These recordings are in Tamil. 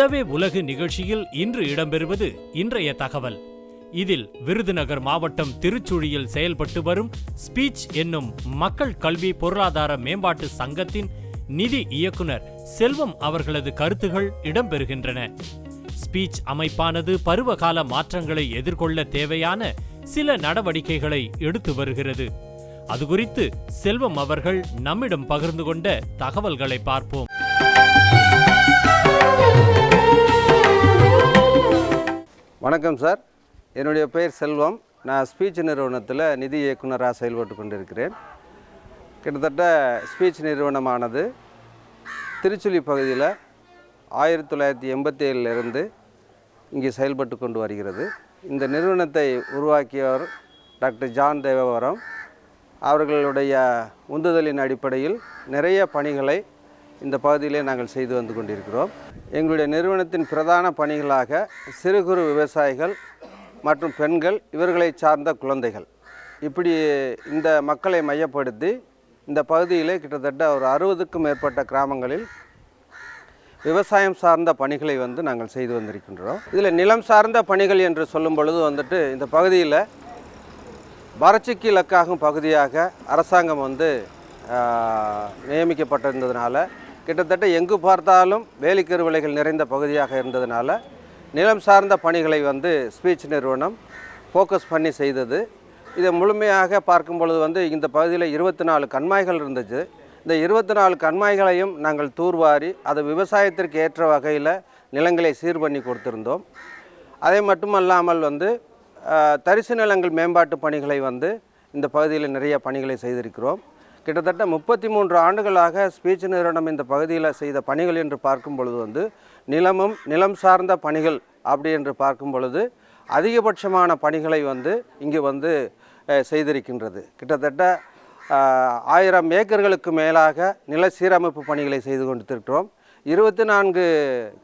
விடவே உலகு நிகழ்ச்சியில் இன்று இடம்பெறுவது இன்றைய தகவல். இதில் விருதுநகர் மாவட்டம் திருச்சுழியில் செயல்பட்டு வரும் ஸ்பீச் என்னும் மக்கள் கல்வி பொருளாதார மேம்பாட்டு சங்கத்தின் நிதி இயக்குனர் செல்வம் அவர்களது கருத்துகள் இடம்பெறுகின்றன. ஸ்பீச் அமைப்பானது பருவகால மாற்றங்களை எதிர்கொள்ள தேவையான சில நடவடிக்கைகளை எடுத்து வருகிறது. அது குறித்து செல்வம் அவர்கள் நம்மிடம் பகிர்ந்து கொண்ட தகவல்களை பார்ப்போம். வணக்கம் சார். என்னுடைய பெயர் செல்வம். நான் ஸ்பீச் நிறுவனத்தில் நிதி இயக்குனராக செயல்பட்டு கொண்டிருக்கிறேன். கிட்டத்தட்ட ஸ்பீச் நிறுவனமானது திருச்சுழி பகுதியில் ஆயிரத்தி தொள்ளாயிரத்தி எண்பத்தி ஏழிலிருந்து இங்கே செயல்பட்டு கொண்டு வருகிறது. இந்த நிறுவனத்தை உருவாக்கியவர் டாக்டர் ஜான் தேவவரம். அவர்களுடைய உந்துதலின் அடிப்படையில் நிறைய பணிகளை இந்த பகுதியிலே நாங்கள் செய்து வந்து கொண்டிருக்கிறோம். எங்களுடைய நிறுவனத்தின் பிரதான பணிகளாக சிறு குறு விவசாயிகள் மற்றும் பெண்கள் இவர்களை சார்ந்த குழந்தைகள். இப்படி இந்த மக்களை மையப்படுத்தி இந்த பகுதியிலே கிட்டத்தட்ட ஒரு அறுபதுக்கும் மேற்பட்ட கிராமங்களில் விவசாயம் சார்ந்த பணிகளை வந்து நாங்கள் செய்து வந்திருக்கின்றோம். இதில் நிலம் சார்ந்த பணிகள் என்று சொல்லும் பொழுது வந்துட்டு இந்த பகுதியில் வறட்சிக்கு இலக்காகும் பகுதியாக அரசாங்கம் வந்து நியமிக்கப்பட்டிருந்ததுனால கிட்டத்தட்ட எங்கு பார்த்தாலும் வேலிக்கருவிலைகள் நிறைந்த பகுதியாக இருந்ததுனால நிலம் சார்ந்த பணிகளை வந்து ஸ்பீச் நிறுவனம் ஃபோக்கஸ் பண்ணி செய்தது. இதை முழுமையாக பார்க்கும் பொழுது வந்து இந்த பகுதியில் இருபத்தி நாலு கண்மாய்கள் இருந்துச்சு. இந்த இருபத்தி நாலு கண்மாய்களையும் நாங்கள் தூர்வாரி அது விவசாயத்திற்கு ஏற்ற வகையில் நிலங்களை சீர் பண்ணி கொடுத்துருந்தோம். அதே மட்டுமல்லாமல் வந்து தரிசு நிலங்கள் மேம்பாட்டு பணிகளை வந்து இந்த பகுதியில் நிறைய பணிகளை செய்திருக்கிறோம். கிட்டத்தட்ட முப்பத்தி மூன்று ஆண்டுகளாக ஸ்பீச் நிறுவனம் இந்த பகுதியில் செய்த பணிகள் என்று பார்க்கும் பொழுது வந்து நிலமும் நிலம் சார்ந்த பணிகள் அப்படி என்று பார்க்கும் பொழுது அதிகபட்சமான பணிகளை வந்து இங்கு வந்து செய்திருக்கின்றது. கிட்டத்தட்ட ஆயிரம் ஏக்கர்களுக்கு மேலாக நில சீரமைப்பு பணிகளை செய்து கொடுத்திருக்கிறோம். இருபத்தி நான்கு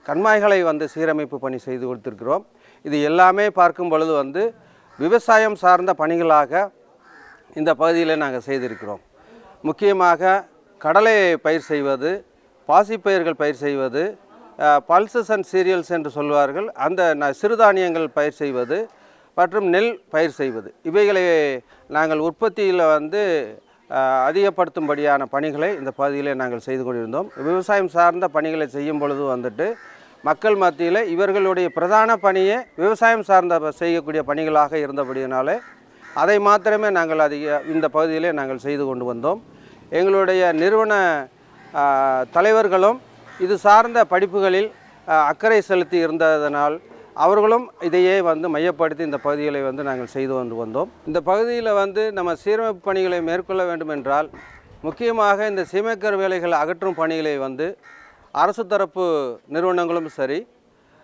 கண்மாய்களை வந்து சீரமைப்பு பணி செய்து கொடுத்திருக்கிறோம். இது எல்லாமே பார்க்கும் பொழுது வந்து விவசாயம் சார்ந்த பணிகளாக இந்த பகுதியில் நாங்கள் செய்திருக்கிறோம். முக்கியமாக கடலை பயிர் செய்வது பாசிப்பயிர்கள் பயிர் செய்வது பல்சஸ் அண்ட் சீரியல்ஸ் என்று சொல்வார்கள். அந்த ந- சிறுதானியங்கள் பயிர் செய்வது மற்றும் நெல் பயிர் செய்வது. இவைகளை நாங்கள் உற்பத்தியில் வந்து அதிகப்படுத்தும்படியான பணிகளை இந்த பகுதியிலே நாங்கள் செய்து கொண்டிருந்தோம். விவசாயம் சார்ந்த பணிகளை செய்யும் பொழுது வந்துட்டு மக்கள் மத்தியில் இவர்களுடைய பிரதான பணியே விவசாயம் சார்ந்த செய்யக்கூடிய பணிகளாக இருந்தபடியினாலே அதை மாத்திரமே நாங்கள் அதிக இந்த பகுதியிலே நாங்கள் செய்து கொண்டு வந்தோம். எங்களுடைய நிறுவன தலைவர்களும் இது சார்ந்த படிப்புகளில் அக்கறை செலுத்தி இருந்ததனால் அவர்களும் இதையே வந்து மையப்படுத்தி இந்த பகுதிகளை வந்து நாங்கள் செய்து வந்து வந்தோம். இந்த பகுதியில் வந்து நம்ம சீரமைப்பு பணிகளை மேற்கொள்ள வேண்டும் என்றால் முக்கியமாக இந்த சீமைக்கர் வேலைகள் அகற்றும் பணிகளை வந்து அரசு தரப்பு நிறுவனங்களும் சரி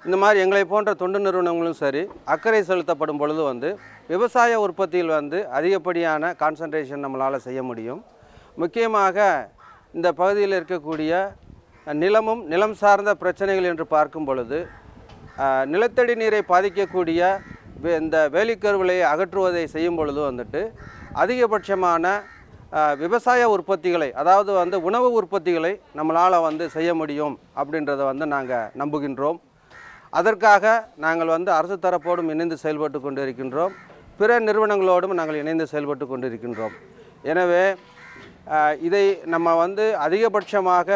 இந்த மாதிரி எங்களை போன்ற தொண்டு நிறுவனங்களும் சரி அக்கறை செலுத்தப்படும் பொழுது வந்து விவசாய உற்பத்தியில் வந்து அதிகப்படியான கான்சன்ட்ரேஷன் நம்மளால் செய்ய முடியும். முக்கியமாக இந்த பகுதியில் இருக்கக்கூடிய நிலமும் நிலம் சார்ந்த பிரச்சனைகள் என்று பார்க்கும் பொழுது நிலத்தடி நீரை பாதிக்கக்கூடிய வே- இந்த வேலிக்கருவலை அகற்றுவதை செய்யும் பொழுது வந்துட்டு அதிகபட்சமான விவசாய உற்பத்திகளை அதாவது வந்து உணவு உற்பத்திகளை நம்மளால் வந்து செய்ய முடியும் அப்படின்றத வந்து நாங்கள் நம்புகின்றோம். அதற்காக நாங்கள் வந்து அரசு தரப்போடும் இணைந்து செயல்பட்டு கொண்டிருக்கின்றோம். பிற நிறுவனங்களோடும் நாங்கள் இணைந்து செயல்பட்டு கொண்டிருக்கின்றோம். எனவே இதை நம்ம வந்து அதிகபட்சமாக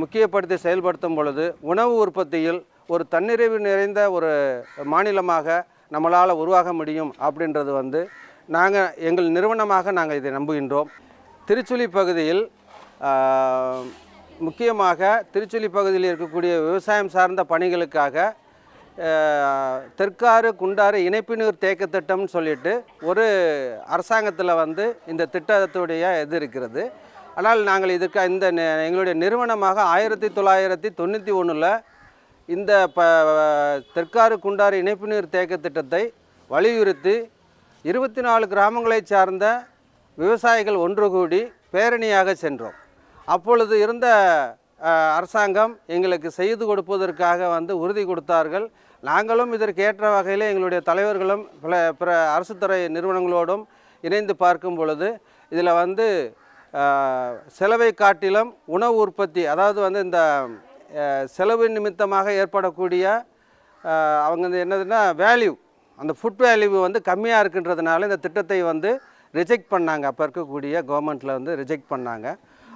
முக்கியப்படுத்தி செயல்படுத்தும் பொழுது உணவு உற்பத்தியில் ஒரு தன்னிறைவு நிறைந்த ஒரு மாநிலமாக நம்மளால் உருவாக முடியும் அப்படின்றது வந்து நாங்கள் எங்கள் நிறுவனமாக நாங்கள் இதை நம்புகின்றோம். திருச்சுழி பகுதியில் முக்கியமாக திருச்சுழி பகுதியில் இருக்கக்கூடிய விவசாயம் சார்ந்த பணிகளுக்காக தெற்காறு குண்டாறு இணைப்பு நீர் தேக்க திட்டம்னு சொல்லிட்டு ஒரு அரசாங்கத்தில் வந்து இந்த திட்டத்துடைய இது இருக்கிறது. ஆனால் நாங்கள் இதற்கு இந்த எங்களுடைய நிறுவனமாக ஆயிரத்தி தொள்ளாயிரத்தி தொண்ணூற்றி ஒன்றில் இந்த ப தெற்காறு குண்டாறு இணைப்பு நீர் தேக்க திட்டத்தை வலியுறுத்தி இருபத்தி நாலு கிராமங்களை சார்ந்த விவசாயிகள் ஒன்று கூடி பேரணியாக சென்றோம். அப்பொழுது இருந்த அரசாங்கம் எங்களுக்கு செய்து கொடுப்பதற்காக வந்து உறுதி கொடுத்தார்கள். நாங்களும் இதற்கேற்ற வகையில் எங்களுடைய தலைவர்களும் பல பிற அரசு துறை நிறுவனங்களோடும் இணைந்து பார்க்கும் பொழுது இதில் வந்து செலவை காட்டிலும் உணவு உற்பத்தி அதாவது வந்து இந்த செலவு நிமித்தமாக ஏற்படக்கூடிய அவங்க வந்து என்னதுன்னா வேல்யூ அந்த ஃபுட் வேல்யூ வந்து கம்மியாக இருக்கின்றதுனால இந்த திட்டத்தை வந்து ரிஜெக்ட் பண்ணாங்க. அப்போ இருக்கக்கூடிய கவர்மெண்ட்டில் வந்து ரிஜெக்ட் பண்ணாங்க.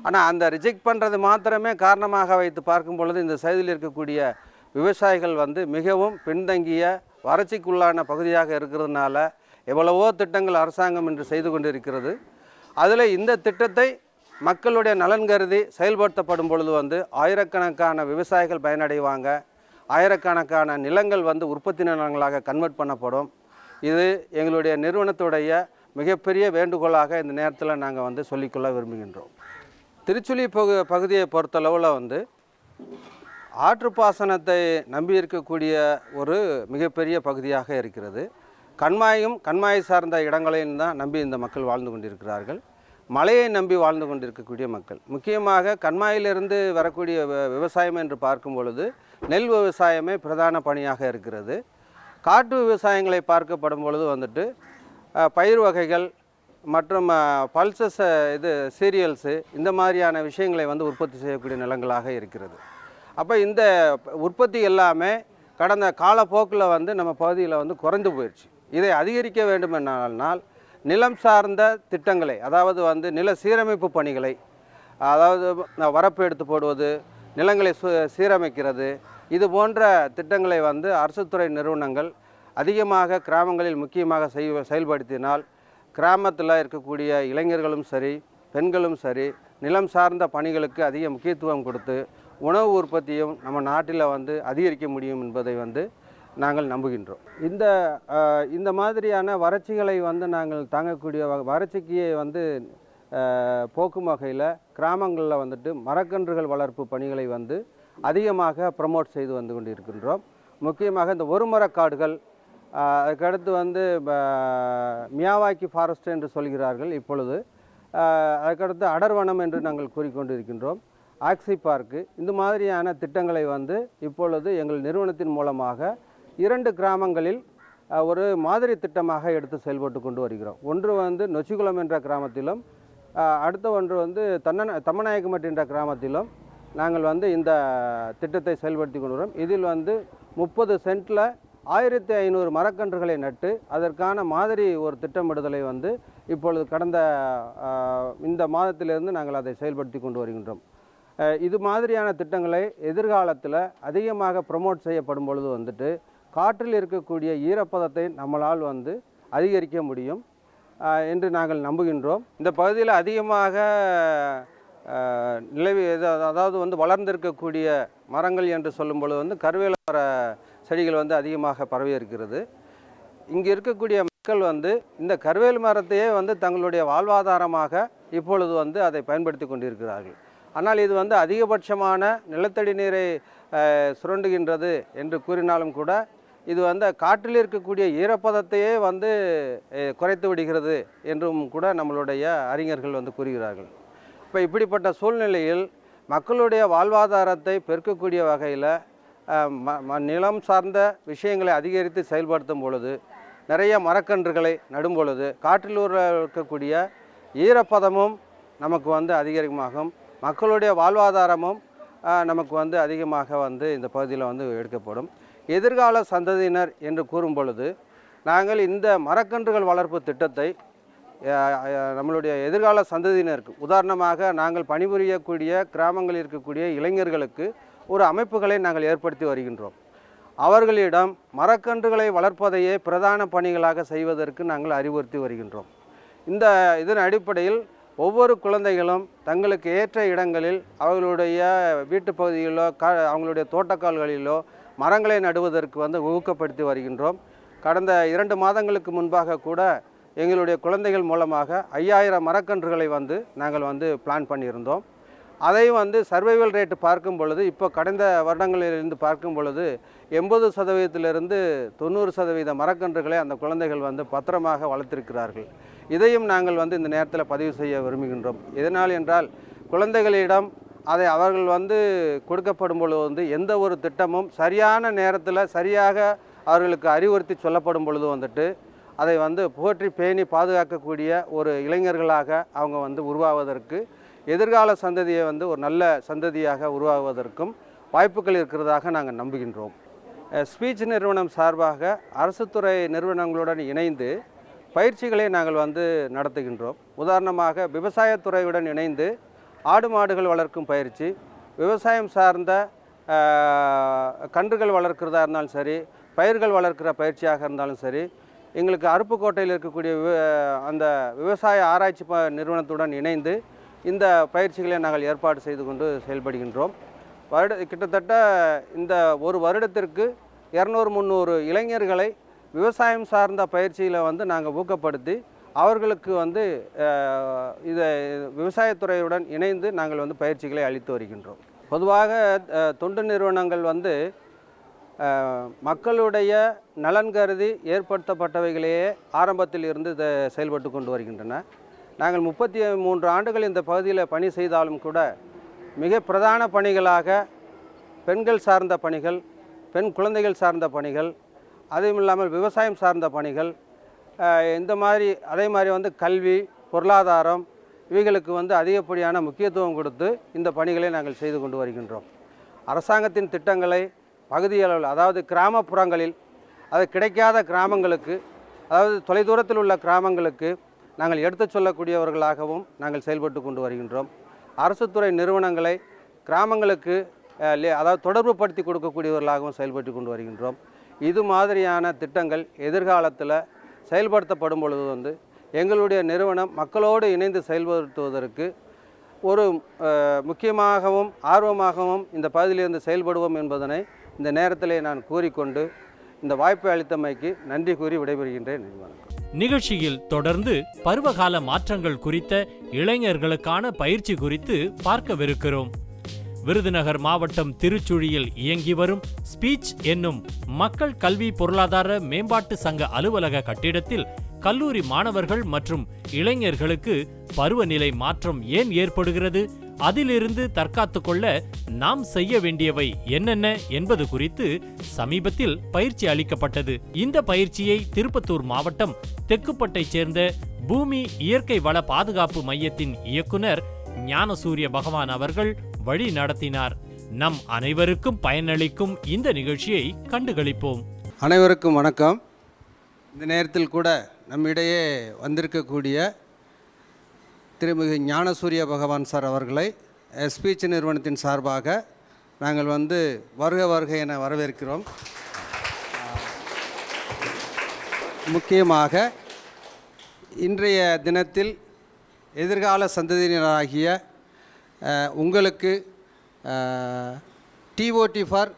ஆனால் அந்த ரிஜெக்ட் பண்ணுறது மாத்திரமே காரணமாக வைத்து பார்க்கும் பொழுது இந்த சைதில் இருக்கக்கூடிய விவசாயிகள் வந்து மிகவும் பின்தங்கிய வறட்சிக்குள்ளான பகுதியாக இருக்கிறதுனால எவ்வளவோ திட்டங்கள் அரசாங்கம் இன்று செய்து கொண்டிருக்கிறது. அதில் இந்த திட்டத்தை மக்களுடைய நலன் கருதி செயல்படுத்தப்படும் பொழுது வந்து ஆயிரக்கணக்கான விவசாயிகள் பயனடைவாங்க. ஆயிரக்கணக்கான நிலங்கள் வந்து உற்பத்தி நிலங்களாக கன்வெர்ட் பண்ணப்படும். இது எங்களுடைய நிறுவனத்துடைய மிகப்பெரிய வேண்டுகோளாக இந்த நேரத்தில் நாங்கள் வந்து சொல்லிக்கொள்ள விரும்புகின்றோம். திருச்சுழி பகு பகுதியை பொறுத்தளவில் வந்து ஆற்று பாசனத்தை நம்பியிருக்கக்கூடிய ஒரு மிகப்பெரிய பகுதியாக இருக்கிறது. கண்மாயும் கண்மாயை சார்ந்த இடங்களையும் தான் நம்பி இந்த மக்கள் வாழ்ந்து கொண்டிருக்கிறார்கள். மலையை நம்பி வாழ்ந்து கொண்டிருக்கக்கூடிய மக்கள். முக்கியமாக கண்மாயிலிருந்து வரக்கூடிய விவசாயம் என்று பார்க்கும் பொழுது நெல் விவசாயமே பிரதான பணியாக இருக்கிறது. காட்டு விவசாயங்களை பார்க்கப்படும் பொழுது வந்துட்டு பயிர் வகைகள் மற்றும் பல்சஸ் இது சீரியல்ஸு இந்த மாதிரியான விஷயங்களை வந்து உற்பத்தி செய்யக்கூடிய நிலங்களாக இருக்கிறது. அப்போ இந்த உற்பத்தி எல்லாமே கடந்த காலப்போக்கில் வந்து நம்ம பகுதியில் வந்து குறைந்து போயிடுச்சு இதை அதிகரிக்க வேண்டும் என்னால் நிலம் சார்ந்த திட்டங்களை அதாவது வந்து நில சீரமைப்பு பணிகளை அதாவது வரப்பு எடுத்து போடுவது நிலங்களை சு சீரமைக்கிறது இது போன்ற திட்டங்களை வந்து அரசு துறை நிறுவனங்கள் அதிகமாக கிராமங்களில் முக்கியமாக செய் செயல்படுத்தினால் கிராமத்தில் இருக்கக்கூடிய இளைஞர்களும் சரி பெண்களும் சரி நிலம் சார்ந்த பணிகளுக்கு அதிக முக்கியத்துவம் கொடுத்து உணவு உற்பத்தியும் நம்ம நாட்டில் வந்து அதிகரிக்க முடியும் என்பதை வந்து நாங்கள் நம்புகின்றோம். இந்த இந்த மாதிரியான வறட்சிகளை வந்து நாங்கள் தாங்கக்கூடிய வ- வறட்சிக்கு வந்து போக்கும் வகையில் கிராமங்களில் வந்துட்டு மரக்கன்றுகள் வளர்ப்பு பணிகளை வந்து அதிகமாக ப்ரமோட் செய்து வந்து கொண்டிருக்கின்றோம். முக்கியமாக இந்த ஒரு மரக்காடுகள் அதுக்கடுத்து வந்து மியாவாக்கி ஃபாரஸ்ட் என்று சொல்கிறார்கள் இப்பொழுது. அதுக்கடுத்து அடர்வனம் என்று நாங்கள் கூறிக்கொண்டு இருக்கின்றோம் ஆக்சி பார்க்கு இந்த மாதிரியான திட்டங்களை வந்து இப்பொழுது எங்கள் நிறுவனத்தின் மூலமாக இரண்டு கிராமங்களில் ஒரு மாதிரி திட்டமாக எடுத்து செயல்பட்டு கொண்டு வருகிறோம். ஒன்று வந்து நொச்சிகுளம் என்ற கிராமத்திலும் அடுத்த ஒன்று வந்து தன்னன தம்மநாயக்கமட்டு என்ற கிராமத்திலும் நாங்கள் வந்து இந்த திட்டத்தை செயல்படுத்தி கொண்டு வரோம். இதில் வந்து முப்பது சென்ட்டில் ஆயிரத்தி ஐநூறு மரக்கன்றுகளை நட்டு அதற்கான மாதிரி ஒரு திட்டமிடுதலை வந்து இப்பொழுது கடந்த இந்த மாதத்திலிருந்து நாங்கள் அதை செயல்படுத்தி கொண்டு வருகின்றோம். இது மாதிரியான திட்டங்களை எதிர்காலத்தில் அதிகமாக ப்ரமோட் செய்யப்படும் பொழுது வந்துட்டு காற்றில் இருக்கக்கூடிய ஈரப்பதத்தை நம்மளால் வந்து அதிகரிக்க முடியும். என்று நாங்கள் நம்புகின்றோம். இந்த பகுதியில் அதிகமாக நிலவி அதாவது வந்து வளர்ந்திருக்கக்கூடிய மரங்கள் என்று சொல்லும் பொழுது வந்து கருவேல மர செடிகள் வந்து அதிகமாக பரவி இருக்கிறது. இங்கே இருக்கக்கூடிய மக்கள் வந்து இந்த கருவேல் மரத்தையே வந்து தங்களுடைய வாழ்வாதாரமாக இப்பொழுது வந்து அதை பயன்படுத்தி கொண்டிருக்கிறார்கள். ஆனால் இது வந்து அதிகபட்சமான நிலத்தடி நீரை சுரண்டுகின்றது என்று கூறினாலும் கூட இது வந்து காற்றில் இருக்கக்கூடிய ஈரப்பதத்தையே வந்து குறைத்து விடுகிறது என்றும் கூட நம்மளுடைய அறிஞர்கள் வந்து கூறுகிறார்கள். இப்போ இப்படிப்பட்ட சூழ்நிலையில் மக்களுடைய வாழ்வாதாரத்தை பெருக்கக்கூடிய வகையில் நிலம் சார்ந்த விஷயங்களை அதிகரித்து செயல்படுத்தும் பொழுது நிறைய மரக்கன்றுகளை நடும் பொழுது காற்றில் உள்ள இருக்கக்கூடிய ஈரப்பதமும் நமக்கு வந்து அதிகரிக்கமாகும் மக்களுடைய வாழ்வாதாரமும் நமக்கு வந்து அதிகமாக வந்து இந்த பகுதியில் வந்து எடுக்கப்படும். எதிர்கால சந்ததியினர் என்று கூறும் பொழுது நாங்கள் இந்த மரக்கன்றுகள் வளர்ப்பு திட்டத்தை நம்மளுடைய எதிர்கால சந்ததியினருக்கு உதாரணமாக நாங்கள் பணிபுரியக்கூடிய கிராமங்களில் இருக்கக்கூடிய இளைஞர்களுக்கு ஒரு அமைப்புகளை நாங்கள் ஏற்படுத்தி வருகின்றோம். அவர்களிடம் மரக்கன்றுகளை வளர்ப்பதையே பிரதான பணிகளாக செய்வதற்கு நாங்கள் அறிவுறுத்தி வருகின்றோம். இந்த இதன் அடிப்படையில் ஒவ்வொரு குழந்தைகளும் தங்களுக்கு ஏற்ற இடங்களில் அவர்களுடைய வீட்டு பகுதியிலோ க அவங்களுடைய தோட்டக்கால்களிலோ மரங்களை நடுவதற்கு வந்து ஊக்கப்படுத்தி வருகின்றோம். கடந்த இரண்டு மாதங்களுக்கு முன்பாக கூட எங்களுடைய குழந்தைகள் மூலமாக ஐயாயிரம் மரக்கன்றுகளை வந்து நாங்கள் வந்து பிளான் பண்ணியிருந்தோம். அதை வந்து சர்வைவல் ரேட்டு பார்க்கும் பொழுது இப்போ கடந்த வருடங்களிலிருந்து பார்க்கும் பொழுது எண்பது சதவீதத்திலிருந்து தொண்ணூறு சதவீத மரக்கன்றுகளை அந்த குழந்தைகள் வந்து பத்திரமாக வளர்த்திருக்கிறார்கள். இதையும் நாங்கள் வந்து இந்த நேரத்தில் பதிவு செய்ய விரும்புகின்றோம். எதனால் என்றால் குழந்தைகளிடம் அதை அவர்கள் வந்து கொடுக்கப்படும் பொழுது வந்து எந்த ஒரு திட்டமும் சரியான நேரத்தில் சரியாக அவர்களுக்கு அறிவுறுத்தி சொல்லப்படும் பொழுது வந்துட்டு அதை வந்து போற்றி பேணி பாதுகாக்கக்கூடிய ஒரு இளைஞர்களாக அவங்க வந்து உருவாவதற்கு எதிர்கால சந்ததியை வந்து ஒரு நல்ல சந்ததியாக உருவாகுவதற்கும் வாய்ப்புகள் இருக்கிறதாக நாங்கள் நம்புகின்றோம். ஸ்பீச் நிறுவனம் சார்பாக அரசு துறை நிறுவனங்களுடன் இணைந்து பயிற்சிகளை நாங்கள் வந்து நடத்துகின்றோம். உதாரணமாக விவசாயத்துறையுடன் இணைந்து ஆடு மாடுகள் வளர்க்கும் பயிற்சி விவசாயம் சார்ந்த கன்றுகள் வளர்க்கிறதா இருந்தாலும் சரி பயிர்கள் வளர்க்கிற பயிற்சியாக இருந்தாலும் சரி எங்களுக்கு அருப்புக்கோட்டையில் இருக்கக்கூடிய அந்த விவசாய ஆராய்ச்சி ப நிறுவனத்துடன் இணைந்து இந்த பயிற்சிகளை நாங்கள் ஏற்பாடு செய்து கொண்டு செயல்படுகின்றோம். வருட கிட்டத்தட்ட இந்த ஒரு வருடத்திற்கு இரநூறு முந்நூறு இளைஞர்களை விவசாயம் சார்ந்த பயிற்சியில் வந்து நாங்கள் ஊக்கப்படுத்தி அவர்களுக்கு வந்து இதை விவசாயத்துறையுடன் இணைந்து நாங்கள் வந்து பயிற்சிகளை அளித்து வருகின்றோம். பொதுவாக தொண்டு நிறுவனங்கள் வந்து மக்களுடைய நலன் கருதி ஏற்படுத்தப்பட்டவைகளையே ஆரம்பத்தில் இருந்து இதை செயல்பட்டு கொண்டு வருகின்றன. நாங்கள் முப்பத்தி மூன்று ஆண்டுகள் இந்த பகுதியில் பணி செய்தாலும் கூட மிக பிரதான பணிகளாக பெண்கள் சார்ந்த பணிகள் பெண் குழந்தைகள் சார்ந்த பணிகள் அதுவும் இல்லாமல் விவசாயம் சார்ந்த பணிகள் இந்த மாதிரி அதே மாதிரி வந்து கல்வி பொருளாதாரம் இவைகளுக்கு வந்து அதிகப்படியான முக்கியத்துவம் கொடுத்து இந்த பணிகளை நாங்கள் செய்து கொண்டு வருகின்றோம். அரசாங்கத்தின் திட்டங்களை பகுதியளவில் அதாவது கிராமப்புறங்களில் அது கிடைக்காத கிராமங்களுக்கு அதாவது தொலைதூரத்தில் உள்ள கிராமங்களுக்கு நாங்கள் எடுத்துச் சொல்லக்கூடியவர்களாகவும் நாங்கள் செயல்பட்டு கொண்டு வருகின்றோம். அரசு துறை நிறுவனங்களை கிராமங்களுக்கு அதாவது தொடர்பு படுத்தி கொடுக்கக்கூடியவர்களாகவும் செயல்பட்டு கொண்டு வருகின்றோம். இது மாதிரியான திட்டங்கள் எதிர்காலத்தில் செயல்படுத்தப்படும் பொழுது வந்து எங்களுடைய நிறுவனம் மக்களோடு இணைந்து செயல்படுத்துவதற்கு ஒரு முக்கியமாகவும் ஆர்வமாகவும் இந்த பகுதியிலிருந்து செயல்படுவோம் என்பதனை இந்த நேரத்திலே நான் கூறிக்கொண்டு இந்த வாய்ப்பை அளித்தமைக்கு நன்றி கூறி விடைபெறுகின்றேன். நிறுவனம் நிகழ்ச்சியில் தொடர்ந்து பருவகால மாற்றங்கள் குறித்த இளைஞர்களுக்கான பயிற்சி குறித்து பார்க்கவிருக்கிறோம். விருதுநகர் மாவட்டம் திருச்சுழியில் இயங்கி வரும் ஸ்பீச் என்னும் மக்கள் கல்வி பொருளாதார மேம்பாட்டு சங்க அலுவலக கட்டிடத்தில் கல்லூரி மாணவர்கள் மற்றும் இளைஞர்களுக்கு பருவநிலை மாற்றம் ஏன் ஏற்படுகிறது? அதிலிருந்து தற்காத்து கொள்ள நாம் செய்ய வேண்டியவை என்னென்ன என்பது குறித்து சமீபத்தில் பயிற்சி அளிக்கப்பட்டது. இந்த பயிற்சியை திருப்பத்தூர் மாவட்டம் தெக்குப்பட்டைச் சேர்ந்த பூமி இயற்கை வள பாதுகாப்பு மையத்தின் இயக்குனர் ஞானசூரிய பகவான் அவர்கள் வழி நடத்தினார். நம் அனைவருக்கும் பயனளிக்கும் இந்த நிகழ்ச்சியை கண்டுகளிப்போம். அனைவருக்கும் வணக்கம். இந்த நேரத்தில் கூட நம்மிடையே வந்திருக்கக்கூடிய திருமிகு ஞானசூரிய பகவான் சார் அவர்களை ஸ்பீச் நிறுவனத்தின் சார்பாக நாங்கள் வந்து வருக வருக என வரவேற்கிறோம். முக்கியமாக இன்றைய தினத்தில் எதிர்கால சந்ததியினராகிய உங்களுக்கு DOT for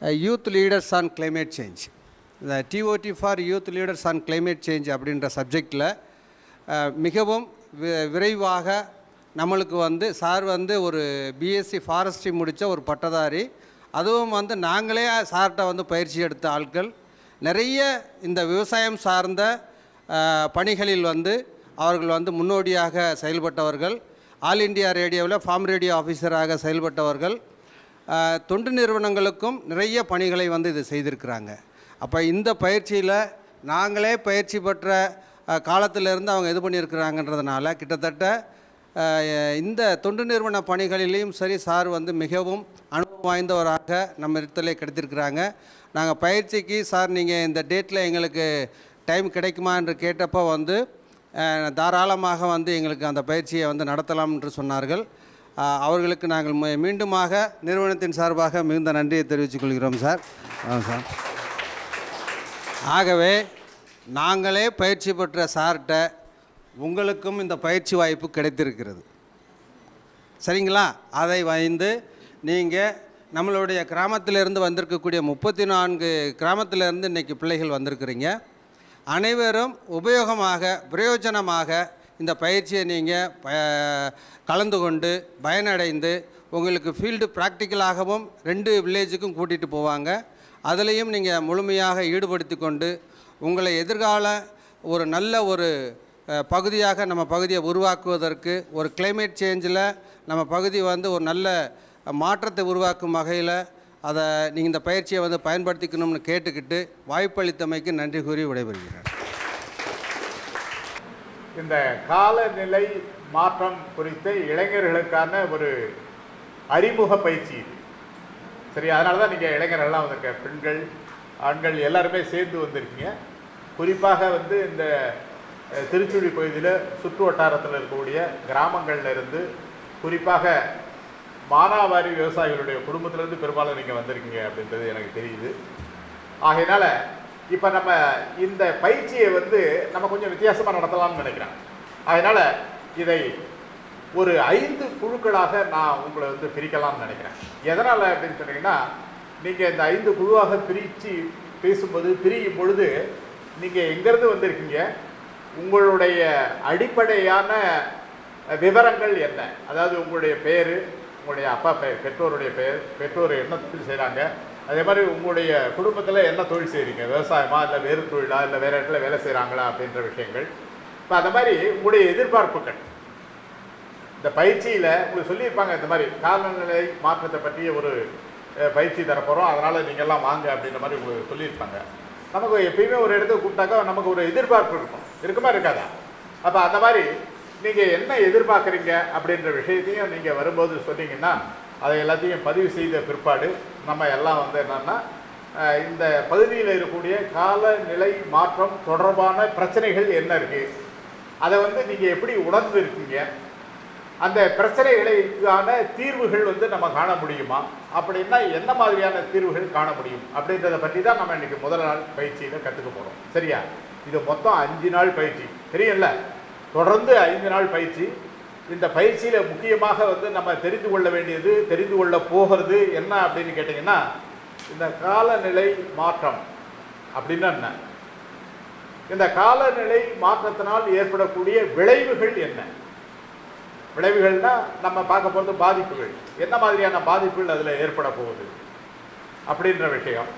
youth leaders on climate change இந்த DOT for youth leaders on climate change அப்படின்ற சப்ஜெக்டில் மிகவும் வி- விரைவாக நம்மளுக்கு வந்து சார் வந்து ஒரு பிஎஸ்சி ஃபாரஸ்ட்ரி முடித்த ஒரு பட்டதாரி. அதுவும் வந்து நாங்களே சார்கிட்ட வந்து பயிற்சி எடுத்த ஆட்கள். நிறைய இந்த விவசாயம் சார்ந்த பணிகளில் வந்து அவர்கள் வந்து முன்னோடியாக செயல்பட்டவர்கள். ஆல் இந்தியா ரேடியோவில் ஃபார்ம் ரேடியோ ஆஃபீஸராக செயல்பட்டவர்கள் தொண்டு நிறுவனங்களுக்கும் நிறைய பணிகளை வந்து இது செய்திருக்கிறாங்க. அப்போ இந்த பயிற்சியில் நாங்களே பயிற்சி பெற்ற காலத்திலேருந்து காலத்திலிருந்து அவங்க இது பண்ணியிருக்கிறாங்கன்றதுனால கிட்டத்தட்ட இந்த தொண்டு நிறுவன பணிகளிலையும் சரி சார் வந்து மிகவும் அனுபவம் வாய்ந்தவராக நம்ம இடத்துல கிடைத்திருக்கிறாங்க. நாங்கள் பயிற்சிக்கு சார் நீங்கள் இந்த டேட்டில் எங்களுக்கு டைம் கிடைக்குமா என்று கேட்டப்போ வந்து தாராளமாக வந்து எங்களுக்கு அந்த பயிற்சியை வந்து நடத்தலாம் என்று சொன்னார்கள். அவர்களுக்கு நாங்கள் மீண்டுமாக நிறுவனத்தின் சார்பாக மிகுந்த நன்றியை தெரிவித்துக் கொள்கிறோம் சார். சார். ஆகவே நாங்களே பயிற்சி பெற்ற சார்கிட்ட உங்களுக்கும் இந்த பயிற்சி வாய்ப்பு கிடைத்திருக்கிறது. சரிங்களா? அதை வைந்து நீங்கள் நம்மளுடைய கிராமத்திலிருந்து வந்திருக்கக்கூடிய முப்பத்தி நான்கு கிராமத்திலிருந்து இன்றைக்கி பிள்ளைகள் வந்திருக்கிறீங்க. அனைவரும் உபயோகமாக பிரயோஜனமாக இந்த பயிற்சியை நீங்கள் ப கலந்து கொண்டு பயனடைந்து உங்களுக்கு ஃபீல்டு ப்ராக்டிக்கலாகவும் ரெண்டு வில்லேஜுக்கும் கூட்டிகிட்டு போவாங்க. அதுலேயும் நீங்கள் முழுமையாக ஈடுபடுத்தி கொண்டு உங்களை எதிர்கால ஒரு நல்ல ஒரு பகுதியாக நம்ம பகுதியை உருவாக்குவதற்கு ஒரு கிளைமேட் சேஞ்சில் நம்ம பகுதி வந்து ஒரு நல்ல மாற்றத்தை உருவாக்கும் வகையில் அதை நீங்கள் இந்த பயிற்சியை வந்து பயன்படுத்திக்கணும்னு கேட்டுக்கிட்டு வாய்ப்பளித்தமைக்கு நன்றி கூறி விடைபெறுகிறேன். இந்த காலநிலை மாற்றம் குறித்த இளைஞர்களுக்கான ஒரு அறிமுக பயிற்சி இது. சரி அதனால தான் நீங்கள் இளைஞர்கள்லாம் வந்திருக்க. பெண்கள் ஆண்கள் எல்லாருமே சேர்ந்து வந்திருக்கீங்க. குறிப்பாக வந்து இந்த திருச்சுழி பகுதியில் சுற்று வட்டாரத்தில் இருக்கக்கூடிய கிராமங்களில் இருந்து குறிப்பாக மானாவாரி விவசாயிகளுடைய குடும்பத்திலேருந்து பெரும்பாலும் நீங்கள் வந்திருக்கீங்க அப்படின்றது எனக்கு தெரியுது. ஆகையினால இப்போ நம்ம இந்த பயிற்சியை வந்து நம்ம கொஞ்சம் வித்தியாசமாக நடத்தலாம்னு நினைக்கிறேன். அதனால் இதை ஒரு ஐந்து குழுக்களாக நான் உங்களை வந்து பிரிக்கலாம்னு நினைக்கிறேன். எதனால் அப்படின்னு சொன்னீங்கன்னா நீங்கள் இந்த ஐந்து குழுவாக பிரித்து பேசும்போது பிரியும் பொழுது நீங்கள் எங்கேருந்து வந்திருக்கீங்க? உங்களுடைய அடிப்படையான விவரங்கள் என்ன? அதாவது உங்களுடைய பேர் உங்களுடைய அப்பா பெயர் பெற்றோருடைய பெயர் பெற்றோர் என்ன தொழில் செய்கிறாங்க அதே மாதிரி உங்களுடைய குடும்பத்தில் என்ன தொழில் செய்கிறீங்க விவசாயமா இல்லை வேறு தொழிலா? இல்லை வேறு இடத்துல வேலை செய்கிறாங்களா அப்படின்ற விஷயங்கள். இப்போ அந்த மாதிரி உங்களுடைய எதிர்பார்ப்புகள். இந்த பயிற்சியில் உங்களுக்கு சொல்லியிருப்பாங்க இந்த மாதிரி காலநிலை மாற்றத்தை பற்றிய ஒரு பயிற்சி தரப்போகிறோம் அதனால் நீங்கள்லாம் வாங்க அப்படின்ற மாதிரி உங்களுக்கு சொல்லியிருப்பாங்க. நமக்கு எப்பயுமே ஒரு இடத்துக்கு கூப்பிட்டாக்கா நமக்கு ஒரு எதிர்பார்ப்பு இருக்கும். இருக்குமா இருக்காதா? அப்போ அந்த மாதிரி நீங்கள் என்ன எதிர்பார்க்குறீங்க அப்படின்ற விஷயத்தையும் நீங்கள் வரும்போது சொன்னீங்கன்னா அதை எல்லாத்தையும் பதிவு செய்த பிற்பாடு நம்ம எல்லாம் வந்து என்னென்னா இந்த பகுதியில் இருக்கக்கூடிய காலநிலை மாற்றம் தொடர்பான பிரச்சனைகள் என்ன இருக்குது அதை வந்து நீங்கள் எப்படி உணர்ந்து இருக்கீங்க? அந்த பிரச்சனைகளுக்கான தீர்வுகள் வந்து நம்ம காண முடியுமா? அப்படின்னா என்ன மாதிரியான தீர்வுகள் காண முடியும்? அப்படின்றத பற்றி தான் நம்ம இன்றைக்கி முதல் நாள் பயிற்சியில் கற்றுக்க போகிறோம் சரியா? இது மொத்தம் அஞ்சு நாள் பயிற்சி. தெரியும்ல? தொடர்ந்து ஐந்து நாள் பயிற்சி. இந்த பயிற்சியில் முக்கியமாக வந்து நம்ம தெரிந்து கொள்ள வேண்டியது தெரிந்து கொள்ள போகிறது என்ன அப்படின்னு கேட்டிங்கன்னா இந்த காலநிலை மாற்றம் அப்படின்னா என்ன? இந்த காலநிலை மாற்றத்தினால் ஏற்படக்கூடிய விளைவுகள் என்ன? விளைவுகள்னால் நம்ம பார்க்க போகிறது பாதிப்புகள். என்ன மாதிரியான பாதிப்புகள் அதில் ஏற்பட போகுது? அப்படின்ற விஷயம்.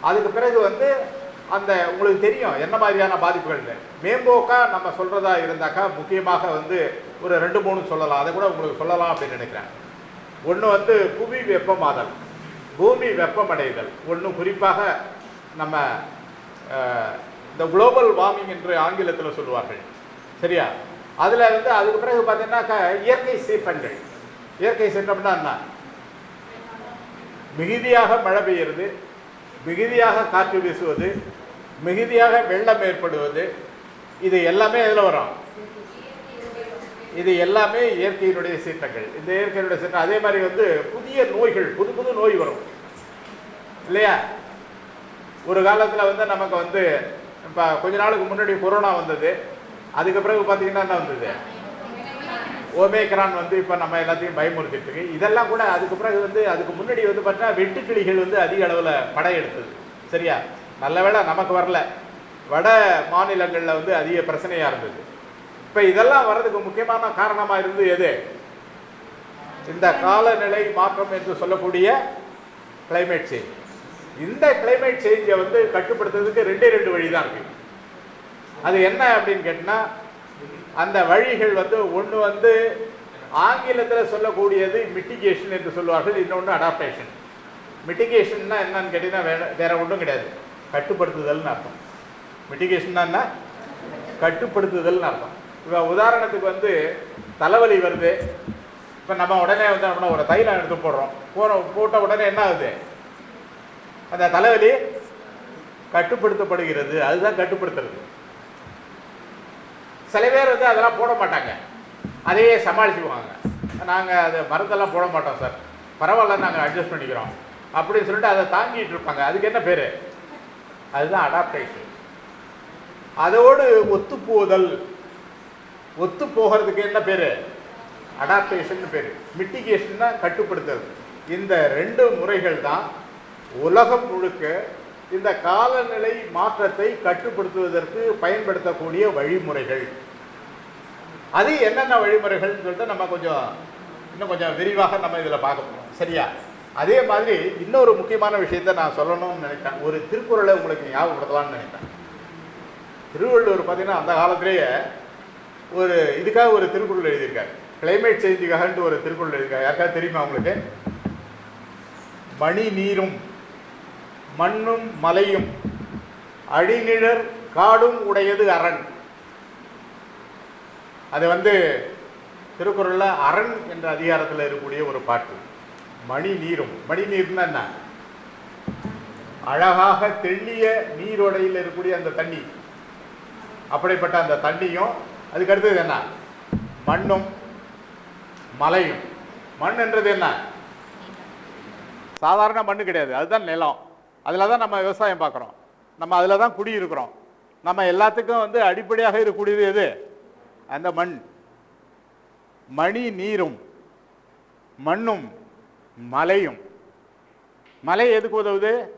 அதுக்கு பிறகு வந்து அந்த உங்களுக்கு தெரியும் என்ன மாதிரியான பாதிப்புகள்னு. மேம்போக்கா நம்ம சொல்கிறதா இருந்தாக்கா முக்கியமாக வந்து ஒரு ரெண்டு மூணு சொல்லலாம். அதை கூட உங்களுக்கு சொல்லலாம் அப்படின்னு நினைக்கிறேன். ஒன்று வந்து புவி வெப்பமாதல். பூமி வெப்பமடைதல். ஒன்று குறிப்பாக நம்ம இந்த குளோபல் வார்மிங் என்று ஆங்கிலத்தில் சொல்லுவார்கள். சரியா? அதில் வந்து அதுக்கு பிறகு பார்த்தீங்கன்னாக்கா இயற்கை சீற்றங்கள் இயற்கை சீற்றம்னா என்ன? மிகுதியாக மழை பெய்யுறது மிகுதியாக காற்று வீசுவது மிகுதியாக வெள்ளம் ஏற்படுவது இது எல்லாமே எதில் வரும்? இது எல்லாமே இயற்கையினுடைய சீற்றங்கள். இந்த இயற்கையினுடைய சீற்றம் அதே மாதிரி வந்து புதிய நோய்கள் புது புது நோய் வரும். இல்லையா? ஒரு காலத்தில் வந்து நமக்கு வந்து இப்போ கொஞ்ச நாளுக்கு முன்னாடி கொரோனா வந்தது. அதுக்கு பிறகு பார்த்தீங்கன்னா என்ன வந்தது? ஓமேக்ரான் வந்து இப்போ நம்ம எல்லாத்தையும் பயமுறுத்திட்டு இருக்கு. இதெல்லாம் கூட அதுக்கு பிறகு வந்து அதுக்கு முன்னாடி வந்து பார்த்தா வெட்டுக்கிளிகள் வந்து அதிக அளவில் படையெடுத்தது. சரியா? நல்ல வேலை நமக்கு வரல. வட மாநிலங்களில் வந்து அதிக பிரச்சனையாக இருந்தது. இப்போ இதெல்லாம் வர்றதுக்கு முக்கியமான காரணமாக இருந்து எது? இந்த காலநிலை மாற்றம் என்று சொல்லக்கூடிய கிளைமேட் சேஞ்ச் இந்த கிளைமேட் சேஞ்சை வந்து கட்டுப்படுத்துறதுக்கு ரெண்டே ரெண்டு வழி தான் இருக்கு. அது என்ன அப்படின்னு கேட்டால் அந்த வழிகள் வந்து ஒன்று வந்து ஆங்கிலத்தில் சொல்லக்கூடியது மிட்டிகேஷன் என்று சொல்லுவார்கள் இன்னொன்று அடாப்டேஷன் மிட்டிகேஷன்னா என்னன்னு கேட்டிங்கன்னா வேற வேற ஒன்றும் கிடையாது. கட்டுப்படுத்துதல்னு அர்த்தம். மிட்டிகேஷன்னா கட்டுப்படுத்துதல்னு அர்த்தம். இப்போ உதாரணத்துக்கு வந்து தலைவலி வருது. இப்போ நம்ம உடனே வந்து நம்ம ஒரு தைலம் எடுத்து போடுறோம். போன போட்ட உடனே என்ன ஆகுது? அந்த தலைவலி கட்டுப்படுத்தப்படுகிறது. அதுதான் கட்டுப்படுத்துறது. சில பேர் வந்து அதெல்லாம் போட மாட்டாங்க. அதையே சமாளிச்சுக்குவாங்க. நாங்கள் அது மருந்தெல்லாம் போட மாட்டோம் சார். பரவாயில்ல நாங்கள் அட்ஜஸ்ட் பண்ணிக்கிறோம். அப்படின்னு சொல்லிட்டு அதை தாங்கிட்டு இருப்பாங்க. அதுக்கு என்ன பேர்? அதுதான் அடாப்டேஷன் அதோடு ஒத்துப்போதல். ஒத்து போகிறதுக்கு என்ன பேர்? அடாப்டேஷன் பேர். மிட்டிகேஷன்னா கட்டுப்படுத்துறது. இந்த ரெண்டு முறைகள் தான் உலகம் முழுக்க இந்த காலநிலை மாற்றத்தை கட்டுப்படுத்துவதற்கு பயன்படுத்தக்கூடிய வழிமுறைகள். அது என்னென்ன வழிமுறைகள்னு சொல்லிட்டு நம்ம கொஞ்சம் இன்னும் கொஞ்சம் விரிவாக நம்ம இதில் பார்க்க போகிறோம் சரியா? அதே மாதிரி இன்னொரு முக்கியமான விஷயத்த நான் சொல்லணும்னு நினைக்கிறேன். ஒரு திருக்குறளை உங்களுக்கு ஞாபகப்படுத்தலாம்னு நினைக்கிறேன். திருவள்ளுவர் பார்த்தீங்கன்னா அந்த காலத்திலேயே ஒரு இதுக்காக ஒரு திருக்குறள் எழுதியிருக்காரு. கிளைமேட் சேஞ்சுக்காகன்ட்டு ஒரு திருக்குறள் எழுதியிருக்காரு. யாருக்காவது தெரியுமா உங்களுக்கு? மணி நீரும் மண்ணும் மலையும் அடிநிழற் காடும் உடையது அரண். அது வந்து திருக்குறளில் அரண் என்ற அதிகாரத்தில் இருக்கக்கூடிய ஒரு பாட்டு. மணி நீரும் மணி நீர்னா என்ன? அழகாக தெள்ளிய நீரோடையில் இருக்கக்கூடிய அந்த தண்ணி. அப்படிப்பட்ட அந்த தண்ணியும் அதுக்கு அடுத்தது என்ன? மண்ணும் மலையும். மண் என்றது என்ன? சாதாரண மண் கிடையாது. அதுதான் நிலம். அதில் தான் நம்ம விவசாயம் பார்க்குறோம். நம்ம அதில் தான் குடியிருக்கிறோம். நம்ம எல்லாத்துக்கும் வந்து அடிப்படையாக இருக்கக்கூடியது எது? அந்த மண். மணி நீரும் மண்ணும் மலையும். மலை எதுக்கு உதவுது?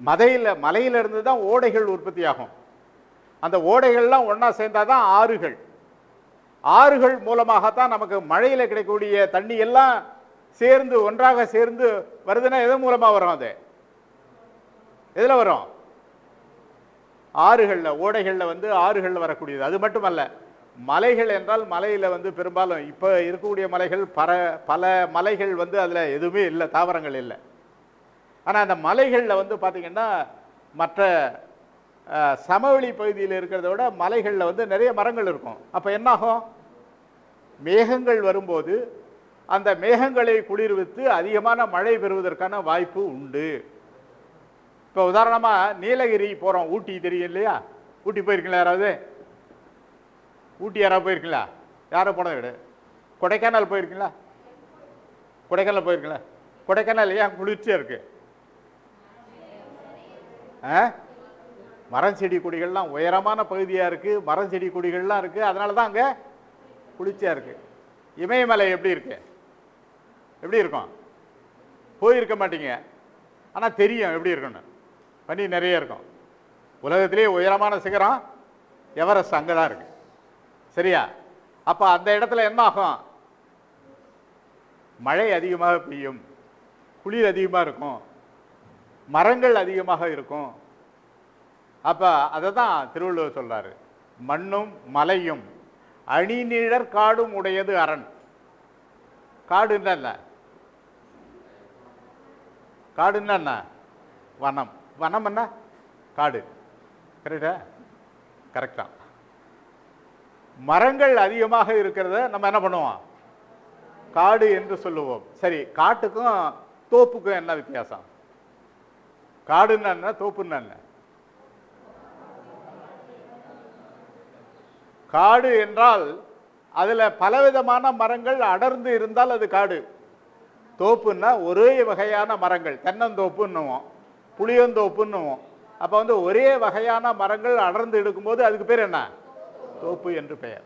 மதையில் மலையிலிருந்து தான் ஓடைகள் உற்பத்தி ஆகும் அந்த ஓடைகள்லாம் ஒன்றா சேர்ந்தாதான் தான் ஆறுகள். ஆறுகள் மூலமாகத்தான் நமக்கு மழையில் கிடைக்கக்கூடிய தண்ணி எல்லாம் சேர்ந்து ஒன்றாக சேர்ந்து வருதுன்னா எதன் மூலமாக வரும் அது? எதில் வரும்? ஆறுகளில் ஓடைகளில் வந்து ஆறுகளில் வரக்கூடியது. அது மட்டுமல்ல. மலைகள் என்றால் மலையில் வந்து பெரும்பாலும் இப்போ இருக்கக்கூடிய மலைகள் பல பல மலைகள் வந்து அதில் எதுவுமே இல்லை தாவரங்கள் இல்லை. ஆனால் அந்த மலைகளில் வந்து பார்த்திங்கன்னா மற்ற சமவெளி பகுதியில் இருக்கிறத விட மலைகளில் வந்து நிறைய மரங்கள் இருக்கும். அப்போ என்னாகும்? மேகங்கள் வரும்போது அந்த மேகங்களை குளிர்வித்து அதிகமான மழை பெறுவதற்கான வாய்ப்பு உண்டு. இப்போ உதாரணமாக நீலகிரி போகிறோம் ஊட்டி தெரியும் இல்லையா? ஊட்டி போயிருக்கீங்களா யாராவது? ஊட்டி யாராவது போயிருக்கீங்களா? யாரோ போனதை விட. கொடைக்கானல் போயிருக்கீங்களா? கொடைக்கானல் போயிருக்கீங்களா? கொடைக்கானல் ஏன் குளிர்ச்சியாக இருக்கு? ஆ? மரம் செடி கொடிகள்லாம் உயரமான பகுதியாக இருக்குது மரம் செடி கொடிகள்லாம் இருக்குது அதனால தான் அங்கே குளிர்ச்சியாக இருக்குது இமயமலை எப்படி இருக்கு? எப்படி இருக்கும்? போயிருக்க மாட்டீங்க. ஆனால் தெரியும் எப்படி இருக்குன்னு பனி நிறைய இருக்கும். உலகத்திலே உயரமான சிகரம் எவரெஸ்ட் அங்கே தான் இருக்குது சரியா? அப்போ அந்த இடத்துல என்ன ஆகும் மழை அதிகமாக பெய்யும். குளிர் அதிகமாக இருக்கும். மரங்கள் அதிகமாக இருக்கும். அப்போ அதை தான் திருவள்ளுவர் சொல்றாரு. மண்ணும் மலையும் அணிநிழற் காடும் உடையது அரண். காடு என்ன காடு என்ன வனம். வனம் என்ன? காடு. கரெக்டா கரெக்டா மரங்கள் அதிகமாக இருக்கிறத நம்ம என்ன பண்ணுவோம்? காடு என்று சொல்லுவோம். சரி காட்டுக்கும் தோப்புக்கும் என்ன வித்தியாசம்? காடுன்னா என்ன தோப்புன்னா என்ன? காடு என்றால் அதில் பலவிதமான மரங்கள் அடர்ந்து இருந்தால் அது காடு. தோப்புன்னா ஒரே வகையான மரங்கள். தென்னந்தோப்புன்னுவோம் புளியந்தோப்புன்னுவோம். அப்போ வந்து ஒரே வகையான மரங்கள் அடர்ந்து எடுக்கும்போது அதுக்கு பேர் என்ன? தோப்பு என்று பெயர்.